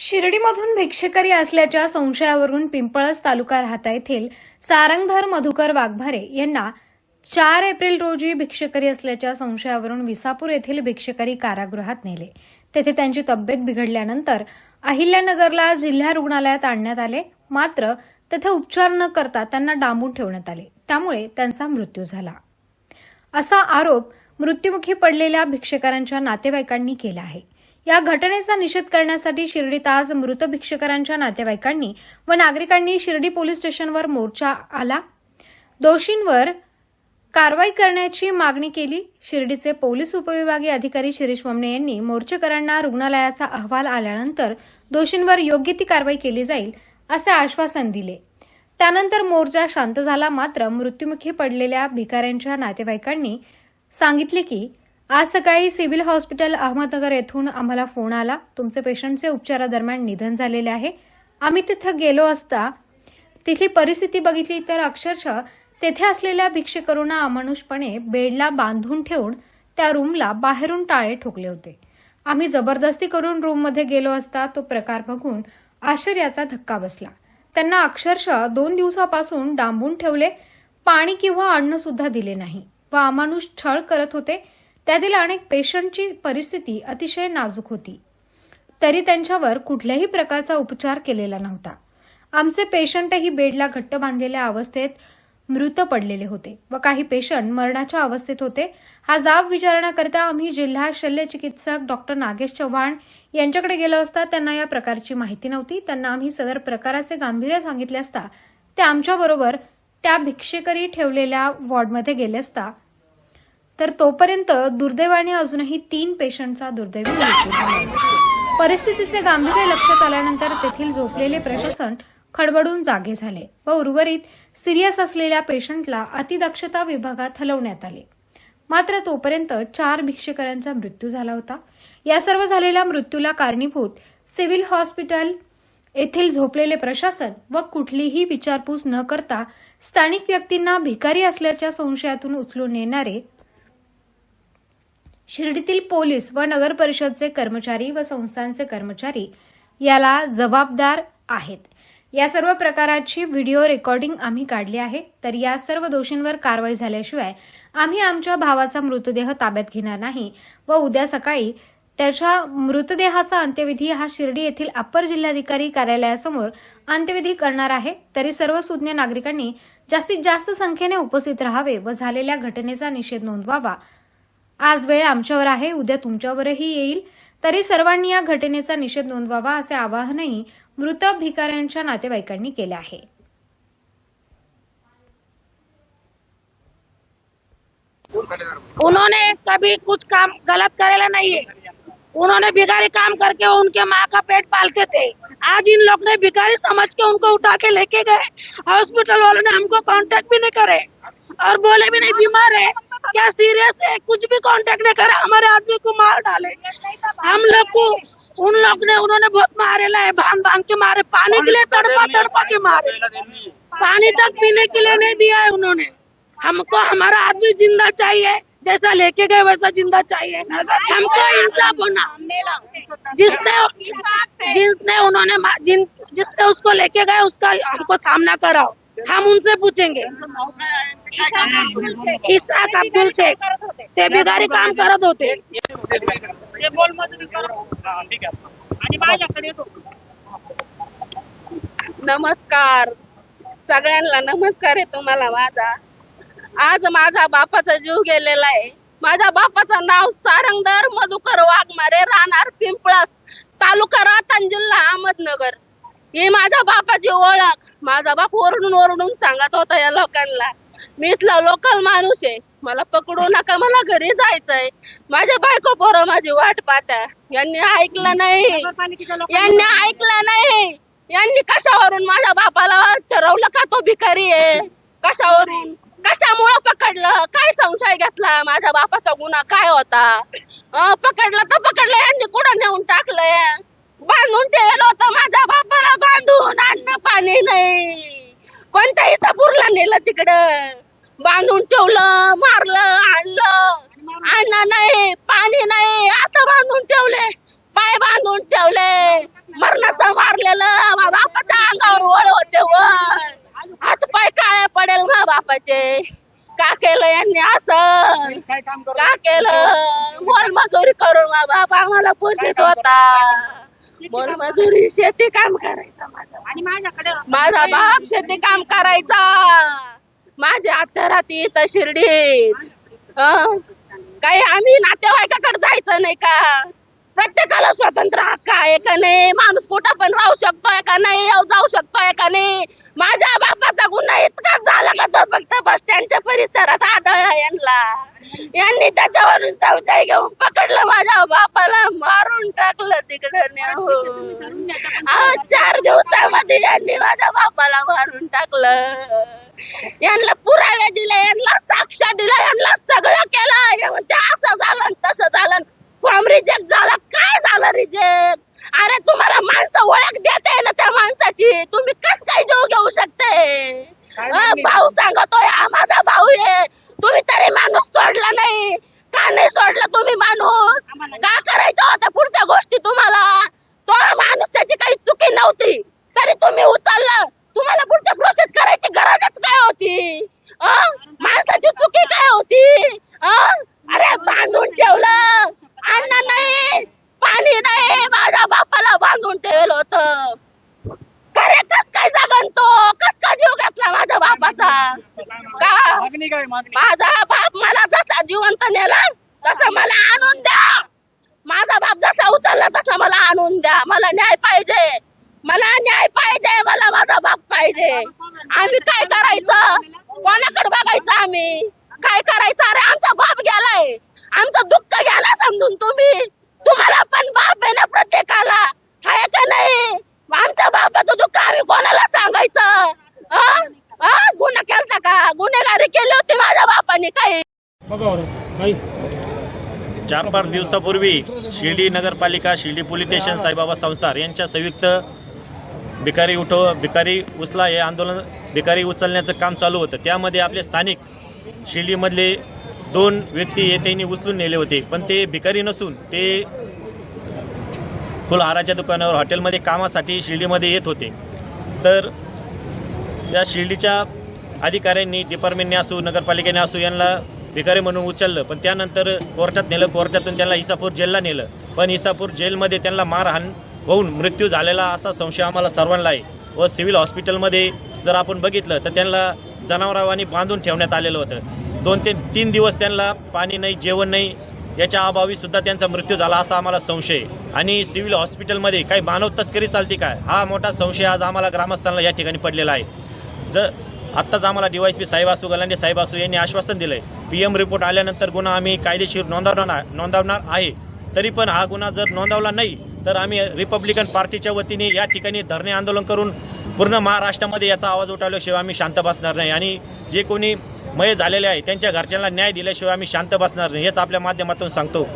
शिर्डीमधून भिक्षेकरी असल्याच्या संशयावरून पिंपळस तालुका राहता येथील सारंगधर मधुकर वाघभारे यांना चार एप्रिल रोजी भिक्षेकरी असल्याच्या संशयावरून विसापूर येथील भिक्षेकरी कारागृहात नेले. तेथे त्यांची तब्येत बिघडल्यानंतर अहिल्यानगरला जिल्हा रुग्णालयात आणण्यात आले. मात्र तेथे उपचार न करता त्यांना डांबून ठेवण्यात आले. त्यामुळे त्यांचा मृत्यू झाला. असा आरोप मृत्युमुखी पडलेल्या भिक्षेकरांच्या नातेवाईकांनी केला आहे. या घटनेचा निषेध करण्यासाठी शिर्डीत आज मृत भिक्षकरांच्या नातेवाईकांनी व नागरिकांनी शिर्डी पोलीस स्टेशनवर मोर्चा आला. दोषींवर कारवाई करण्याची मागणी केली. शिर्डीचे पोलीस उपविभागीय अधिकारी शिरीष ममणे यांनी मोर्चेकरांना रुग्णालयाचा अहवाल आल्यानंतर दोषींवर योग्य ती कारवाई केली जाईल असे आश्वासन दिले. त्यानंतर मोर्चा शांत झाला. मात्र मृत्युमुखी पडलेल्या भिकाऱ्यांच्या नातेवाईकांनी सांगितले की आज सकाळी सिव्हिल हॉस्पिटल अहमदनगर येथून आम्हाला फोन आला. तुमचे पेशंटचे उपचारादरम्यान निधन झालेले आहे. आम्ही तिथं गेलो असता तिथली परिस्थिती बघितली तर अक्षरशः तेथे असलेल्या भिक्षेकरूंना अमानुषपणे बेडला बांधून ठेवून त्या रूमला बाहेरून टाळे ठोकले होते. आम्ही जबरदस्ती करून रूममध्ये गेलो असता तो प्रकार बघून आश्चर्याचा धक्का बसला. त्यांना अक्षरशः दोन दिवसापासून डांबून ठेवले पाणी किंवा अन्न सुद्धा दिले नाही व अमानुष छळ करत होते. त्यातील अनेक पेशंटची परिस्थिती अतिशय नाजूक होती. तरी त्यांच्यावर कुठल्याही प्रकारचा उपचार केलेला नव्हता. आमचे पेशंटही बेडला घट्ट बांधलेल्या अवस्थेत मृत पडलेले होते व काही पेशंट मरणाच्या अवस्थेत होते. हा जाब विचारण्याकरिता आम्ही जिल्हा शल्य चिकित्सक डॉक्टर नागेश चव्हाण यांच्याकडे गेलो असता त्यांना या प्रकारची माहिती नव्हती. त्यांना आम्ही सदर प्रकाराचे गांभीर्य सांगितले असता ते आमच्याबरोबर त्या भिक्षेकरी ठेवलेल्या वॉर्डमध्ये गेले असता तर तोपर्यंत दुर्दैवाने अजूनही तीन पेशंटचा दुर्दैवी मृत्यू झाला. परिस्थितीचे गांभीर्य लक्षात आल्यानंतर तेथील झोपलेले प्रशासन खडबडून जागे झाले व उर्वरित सिरियस असलेल्या पेशंटला अतिदक्षता विभागात हलवण्यात आले. मात्र तोपर्यंत चार भिक्षेकरांचा मृत्यू झाला होता. या सर्व झालेल्या मृत्यूला कारणीभूत सिव्हिल हॉस्पिटल येथील झोपलेले प्रशासन व कुठलीही विचारपूस न करता स्थानिक व्यक्तींना भिकारी असल्याच्या संशयातून उचलून नेणारे शिर्डीतील पोलीस व नगर परिषदचे कर्मचारी व संस्थांचे कर्मचारी याला जबाबदार आहेत. या सर्व प्रकाराची व्हिडिओ रेकॉर्डिंग आम्ही काढली आहे. तर या सर्व दोषींवर कारवाई झाल्याशिवाय आम्ही आमच्या भावाचा मृतदेह ताब्यात घेणार नाही व उद्या सकाळी त्याच्या मृतदेहाचा अंत्यविधी हा शिर्डी येथील अप्पर जिल्हाधिकारी कार्यालयासमोर अंत्यविधी करणार आहे. तरी सर्व सुज्ञ नागरिकांनी जास्तीत जास्त संख्येने उपस्थित राहावे व झालेल्या घटनेचा निषेध नोंदवावा. आज वेळ आमच्यावर आहे उद्या तुमच्यावरही येईल. तरी सर्वांनी या घटनेचा निषेध नोंदवावा असे आवाहनही मृत भिकाऱ्यांच्या नातेवाईकांनी केले आहे. उन्होंने कभी कुछ काम गलत करेला नहीं है उन्होंने भिखारी काम करके उनके माँ का पेट पालते थे. आज इन लोग ने भिखारी समझ के उनको उठा के लेके गए. हॉस्पिटल वालों ने हमको कांटेक्ट भी नहीं करे और बोले भी नहीं बीमार है. क्या सीरियस है? कुछ भी कांटेक्ट नहीं करे हमारे आदमी को मार डाले। हम लोग को उन लोग ने उन्होंने बहुत मारेला है बाँध बाँध के मारे पानी के लिए तड़पा तड़पा के मारे। पानी तक पीने के लिए नहीं दिया है उन्होंने। हमको हमारा आदमी ज़िंदा चाहिए जैसा लेके गए वैसा ज़िंदा चाहिए। हमको इंसाफ होना जिसने जिसने उन्होंने जिन जिसने उसको लेके गए उसका हमको सामना कराओ। हम उनसे पूछेंगे। इसाक अब्दुल शेख ते बिगारी काम करत होते। ते बोल मजुरी करत हा, ठीक आहे. आणि माझ्याकडे येतो. नमस्कार. सगळ्यांना नमस्कार आहे तुम्हाला माझा. आज माझा बापाचा जीव गेलेला आहे. माझ्या बापाचं नाव सारंगधर मधुकर वाघमारे राहणार पिंपळस तालुका रातन जिल्हा अहमदनगर. ही माझ्या बापाची ओळख. माझा बाप ओरडून ओरडून सांगत होता या लोकांना. मी इथला लोकल माणूस आहे. मला पकडू नका मला घरी जायचंय. माझ्या बायको पोरं माझी वाट पाहत्या. यांनी ऐकलं नाही. यांनी ऐकलं नाही. यांनी कशावरून माझ्या बापाला ठरवलं का तो भिकारी आहे? कशावरून? कशामुळं पकडलं? काय संशय घेतला? माझ्या बापाचा गुन्हा काय होता? पकडलं तर पकडलं. यांनी कुठं नेऊन टाकलंय? बांधून ठेवलं होतं माझ्या बापाला बांधून. अन्न पाणी नाही. कोणत्याही सपूरला नेलं तिकडं. बांधून ठेवलं मारलं आणलं. अन्न नाही पाणी नाही. आता बांधून ठेवले. पाय बांधून ठेवले. मरणाचं मारलेलं बापाच्या अंगावर वळ होते व हात पाय काळे पडेल मा बापाचे. का केलं यांनी असं? का केलं? मोल मजुरी करून बाबा आम्हाला पोषित होता. मोलमजुरी शेती काम करायचं माझा. आणि माझ्याकडे माझा बाप शेती काम करायचा. माझी आत्या राहते इथं शिर्डीत. हं? काही आम्ही नातेवाईकाकडे जायचं नाही का? प्रत्येकाला स्वतंत्र हक्क आहे का नाही? माणूस कुठं पण राहू शकतोय का नाही? येऊ जाऊ शकतोय का नाही? माझ्या बापाचा गुन्हा इतकाच झाला का तो फक्त बस स्टँडच्या परिसरात आढळला यांना. यांनी त्याच्यावरून संशय घेऊन पकडलं माझ्या बापाला. मारून टाकलं तिकडं नेऊन अहो, चार दिवसामध्ये यांनी माझ्या बापाला मारून टाकलं. यांना पुरावे दिले यांना साक्ष दिल्या यांना सगळं केलं. हे म्हणते असं झालं तसं झालं फॉर्म रिजेक्ट झाला. काय झालं रिजेक्ट अरे तुम्हाला माणसं ओळख देते ना त्या माणसाची. तुम्ही कस काय जीव घेऊ शकते? भाऊ सांगतोय हा माझा भाऊ आहे तुम्ही तरी माणूस सोडला नाही का नाही सोडला तुम्ही माणूस का करायचं होत्या पुढच्या गोष्टी तुम्हाला तो माणूस त्याची काही चुकी नव्हती तरी तुम्ही उचललं तुम्हाला पुढच्या प्रोसेस करायची गरजच काय होती अं? माणसाची चुकी काय होती अं? अरे बांधून ठेवलं अन्न नाही पाणी नाही माझ्या बापाला बांधून ठेवलं होतं खरे कस काय जगन तो कस काय जीव घेतला माझ्या बापाचा का मागणी काय मागणी माझा बाप मला जिवंत नेला तसा मला आणून द्या. माझा बाप जसा उचलला तसा मला आणून द्या. मला न्याय पाहिजे. मला न्याय पाहिजे. मला माझा बाप पाहिजे. आम्ही काय करायचं? कोणाकडे बघायचं आम्ही? काय करायचं? अरे आमचा बाप गेलाय. आमचं दुःख घ्यायला समजून तुम्ही. तुम्हाला पण बाप आहे ना प्रत्येकाला आहे का नाही आमच्या बापाचं दुःख आम्ही कोणाला सांगायचं हं? हं? गुन्हा केलता का गुन्हेगारी केली होती माझ्या बापाने काही बघा बरं काही चार पाच दिवसापूर्वी शिर्डी नगरपालिका शिर्डी पोलीस स्टेशन साईबाबा संस्थार यांच्या संयुक्त भिकारी उठव भिकारी उचला हे आंदोलन भिकारी उचलण्याचं काम चालू होतं. त्यामध्ये आपले स्थानिक शिर्डीमधले दोन व्यक्ती हे त्यांनी उचलून नेले होते. पण ते भिकारी नसून ते फुलहाराच्या दुकानावर हॉटेलमध्ये कामासाठी शिर्डीमध्ये येत होते. तर या शिर्डीच्या अधिकाऱ्यांनी डिपार्टमेंटने असू नगरपालिकेने असू यांना भिकारी म्हणून उचललं पण त्यानंतर कोर्टात नेलं कोर्टातून त्यांना इसापूर जेलला नेलं. पण इसापूर जेलमध्ये त्यांना मारहाण होऊन मृत्यू झालेला असा संशय आम्हाला सर्वांना आहे. व सिव्हिल हॉस्पिटलमध्ये जर आपण बघितलं तर त्यांना जनावरावानी बांधून ठेवण्यात आलेलं होतं. दोन ते तीन दिवस त्यांना पाणी नाही जेवण नाही याच्या अभावी सुद्धा त्यांचा मृत्यू झाला असा आम्हाला संशय आणि सिव्हिल हॉस्पिटलमध्ये काही मानव तस्करी चालते काय हा मोठा संशय आज आम्हाला ग्रामस्थांना या ठिकाणी पडलेला आहे. जर आत्ताच आम्हाला डी वाय पी साहेब असू गलांडे साहेब असू यांनी आश्वासन दिलं आहे पी एम रिपोर्ट आल्यानंतर गुन्हा आम्ही कायदेशीर नोंदवणार नोंदवणार आहे. तरी पण हा गुन्हा जर नोंदवला नाही तर आम्ही रिपब्लिकन पार्टीच्या वतीने या ठिकाणी धरणे आंदोलन करून पूर्ण महाराष्ट्रामध्ये याचा आवाज उठवल्याशिवाय आम्ही शांत बसणार नाही. आणि जे कोणी मय झालेले आहे त्यांच्या घरच्यांना न्याय दिल्याशिवाय आम्ही शांत बसणार नाही हेच आपल्या माध्यमातून सांगतो.